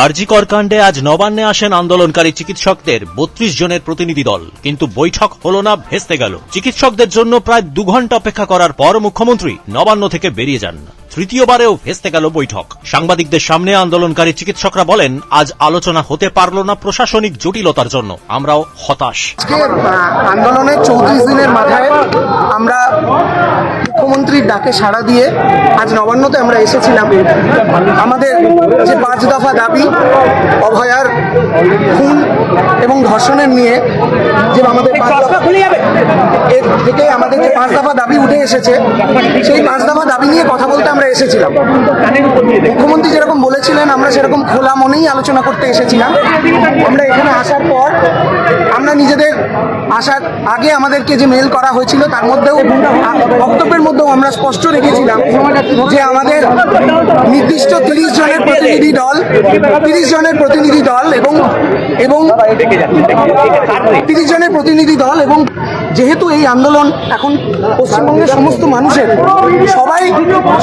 আরজিকর করকাণ্ডে আজ নবান্নে আসেন আন্দোলনকারী চিকিৎসকদের বত্রিশ জনের প্রতিনিধি দল। কিন্তু বৈঠক হল না, ভেস্তে গেল। চিকিৎসকদের জন্য প্রায় দু ঘণ্টা অপেক্ষা করার পর মুখ্যমন্ত্রী নবান্ন থেকে বেরিয়ে যান। তৃতীয়বারেও ভেস্তে গেল বৈঠক। সাংবাদিকদের সামনে আন্দোলনকারী চিকিৎসকরা বলেন আজ আলোচনা হতে পারল না প্রশাসনিক জটিলতার জন্য। আমরাও হতাশ। আন্দোলনের চৌত্রিশ দিনের মাথায় আমরা মুখ্যমন্ত্রীর ডাকে সাড়া দিয়ে আজ নবান্নতে আমরা এসেছিলাম। আমাদের যে পাঁচ দফা দাবি অভয়ার খুন এবং ধর্ষণের নিয়ে যে আমাদের থেকে আমাদের যে পাঁচ দফা দাবি উঠে এসেছে, সেই পাঁচ দফা দাবি নিয়ে কথা বলতে আমরা এসেছিলাম। মুখ্যমন্ত্রী যেরকম বলেছিলেন, আমরা সেরকম খোলা মনেই আলোচনা করতে এসেছিলাম। আমরা এখানে আসার পর আমরা নিজেদের আসার আগে আমাদেরকে যে মেল করা হয়েছিল, তার মধ্যেও বক্তব্যের মধ্যেও আমরা স্পষ্ট রেখেছিলাম যে আমাদের নির্দিষ্ট তিরিশ জনের প্রতিনিধি দল, তিরিশ জনের প্রতিনিধি দল এবং এবং তিরিশ জনের প্রতিনিধি দল এবং যেহেতু এই আন্দোলন এখন পশ্চিমবঙ্গের সমস্ত মানুষের, সবাই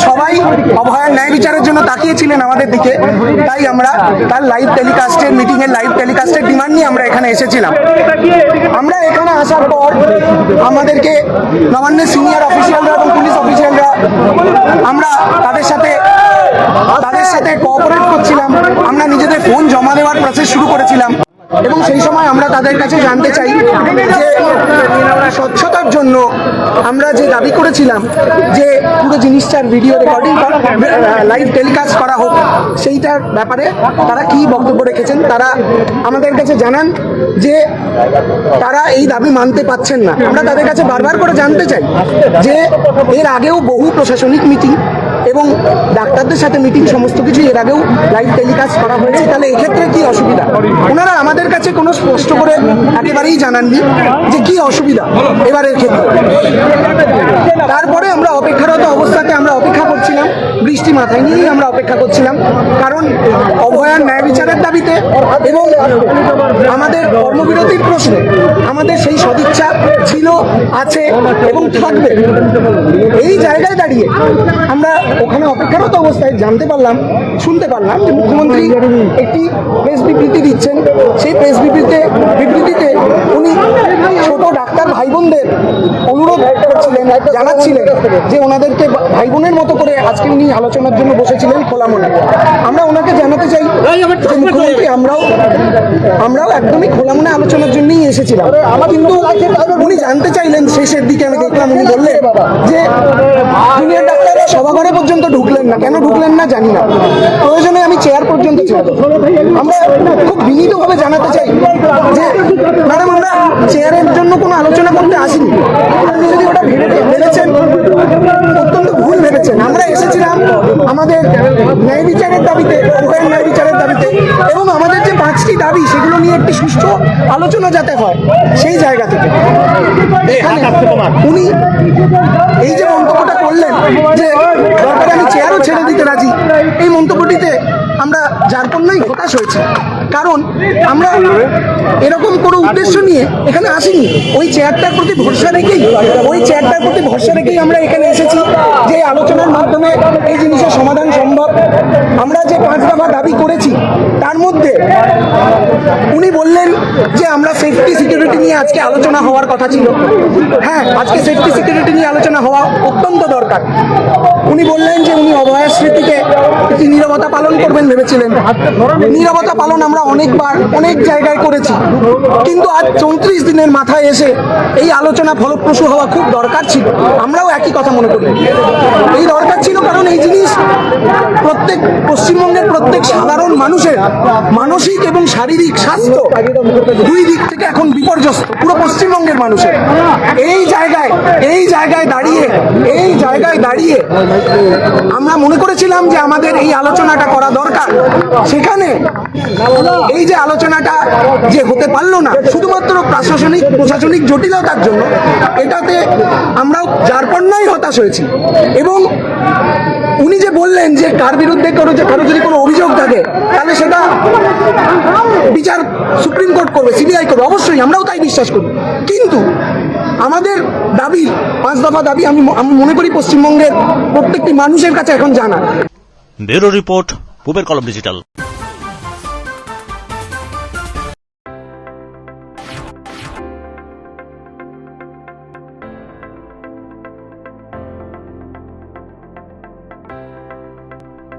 সবাই অভয়ার ন্যায় বিচারের জন্য তাকিয়েছিলেন আমাদের দিকে, তাই আমরা তার লাইভ টেলিকাস্টের মিটিংয়ের লাইভ টেলিকাস্টের ডিমান্ড নিয়ে আমরা এখানে এসেছিলাম। আমরা এখানে আসার পর আমাদেরকে নবান্নের সিনিয়র অফিসিয়ালরা এবং পুলিশ অফিসিয়ালরা আমরা তাদের সাথে তাদের সাথে কোঅপারেট করছিলাম। আমরা নিজেদের ফোন জমা দেওয়ার প্রসেস শুরু করেছিলাম। এবং সেই সময় আমরা তাদের কাছে জানতে চাই যে স্বচ্ছতার জন্য আমরা যে দাবি করেছিলাম যে পুরো জিনিসটার ভিডিও রেকর্ডিং লাইভ টেলিকাস্ট করা হোক, সেইটার ব্যাপারে তারা কি বক্তব্য রেখেছেন, তারা আমাদের কাছে জানান যে তারা এই দাবি মানতে পাচ্ছেন না। আমরা তাদের কাছে বারবার করে জানতে চাই যে এর আগেও বহু প্রশাসনিক মিটিং এবং ডাক্তারদের সাথে মিটিং সমস্ত কিছু এর আগেও লাইভ টেলিকাস্ট করা হয়েছে, তাহলে এক্ষেত্রে কি অসুবিধা? ওনারা আমাদের কাছে কোনো স্পষ্ট করে একেবারেই জানাননি যে কি অসুবিধা এবারের ক্ষেত্রে। তারপরে আমরা অপেক্ষারত অবস্থাতে আমরা অপেক্ষা করছিলাম, বৃষ্টি মাথায় নিয়েই আমরা অপেক্ষা করছিলাম, কারণ অভয়ার ন্যায় এবং আমাদের কর্মবিরতির প্রশ্নে আমাদের সেই সদিচ্ছা ছিল, আছে এবং থাকবে। এই জায়গায় দাঁড়িয়ে আমরা ওখানে অপেক্ষারত অবস্থায় জানতে পারলাম, শুনতে পারলাম যে মুখ্যমন্ত্রী একটি প্রেস বিবৃতি দিচ্ছেন। সেই প্রেস বিবৃতিতে বিবৃতিতে উনি ছোট ডাক্তার ভাই বোনদের অনুরোধ করছিলেন, জানাচ্ছিলেন যে ওনাদেরকে ভাই বোনের মতো করে আজকে উনি আলোচনার জন্য বসেছিলেন খোলা মনে আমরা ওনাকে জানাতে চাই আমরাও আমরাও একদমই খোলা মনে আলোচনার জন্যই এসেছিলাম। কিন্তু উনি জানতে চাইলেন শেষের দিকে আমি দেখলাম উনি বললেন যে জুনিয়র ডাক্তাররা সভাঘরে পর্যন্ত ঢুকলেন না। কেন ঢুকলেন না জানি না। প্রয়োজনে আমি চেয়ার পর্যন্ত দেবো। আমরা খুব বিনীতভাবে জানাতে চাই যে ম্যাডাম আমরা চেয়ারের জন্য কোনো আলোচনা করতে আসিনি। আপনি যদি ওটা ভেবে ভেবেছেন, অত্যন্ত ভুল ভেবেছেন। আমরা এসেছিলাম আমাদের ন্যায় বিচারের দাবিতে ন্যায় নিয়ে একটি সুষ্ঠু আলোচনা যাতে হয় সেই জায়গা থেকে। এখানে উনি এই যে মন্তব্যটা করলেন যে দরকারে আমি চেয়ারও ছেড়ে দিতে রাজি এই মন্তব্যটিতে আমরা যার জন্যই হতাশ হয়েছি। কারণ আমরা এরকম কোনো উদ্দেশ্য নিয়ে এখানে আসিনি। ওই চেয়ারটার প্রতি ভরসা রেখেই ওই চেয়ারটার প্রতি ভরসা রেখেই আমরা এখানে এসেছি যে আলোচনার মাধ্যমে এই জিনিসের সমাধান সম্ভব। আমরা যে পাঁচ দফা দাবি করেছি তার মধ্যে উনি বললেন যে আমরা সেফটি সিকিউরিটি নিয়ে আজকে আলোচনা হওয়ার কথা ছিল। হ্যাঁ আজকে সেফটি সিকিউরিটি নিয়ে আলোচনা হওয়া অত্যন্ত দরকার। উনি বললেন যে উনি অভয়ার স্মৃতিকে একটি নীরবতা পালন করবেন ভেবেছিলেন? নীরবতা পালন আমরা অনেকবার, অনেক জায়গায় করেছি। কিন্তু আজ চৌত্রিশ দিনের মাথায় এসে এই আলোচনা ফলপ্রসূ হওয়া খুব দরকার ছিল। আমরাও একই কথা মনে করি। এই দরকার ছিল কারণ এই জিনিস প্রত্যেক পশ্চিমবঙ্গের প্রত্যেক সাধারণ মানুষের মানসিক এবং শারীরিক স্বাস্থ্য দুই দিক থেকে এখন বিপর্যস্ত, পুরো পশ্চিমবঙ্গের মানুষের। এই জায়গায় এই জায়গায় দাঁড়িয়ে, এই জায়গায় দাঁড়িয়ে আমরা মনে করেছিলাম যে আমাদের এই আলোচনাটা করা দরকার। সেখানে এই যে আলোচনাটা যে হতে পারল না, শুধুমাত্র প্রশাসনিক প্রশাসনিক জটিলতার জন্য, এটাতে আমরাও যার পণ্যই হতাশ হয়েছি। এবং উনি যে বললেন যে কার বিরুদ্ধে কারও যে কারও যদি কোনো অভিযোগ থাকে তাহলে সেটা বিচার সুপ্রিম কোর্ট করবে, সিবিআই করবে, অবশ্যই আমরাও তাই বিশ্বাস করি। কিন্তু আমাদের দাবি, পাঁচ দফা দাবি আমি আমি মনে করি পশ্চিমবঙ্গের প্রত্যেকটি মানুষের কাছে এখন জানা। ব্যুরো রিপোর্ট, পূবের কলম ডিজিটাল।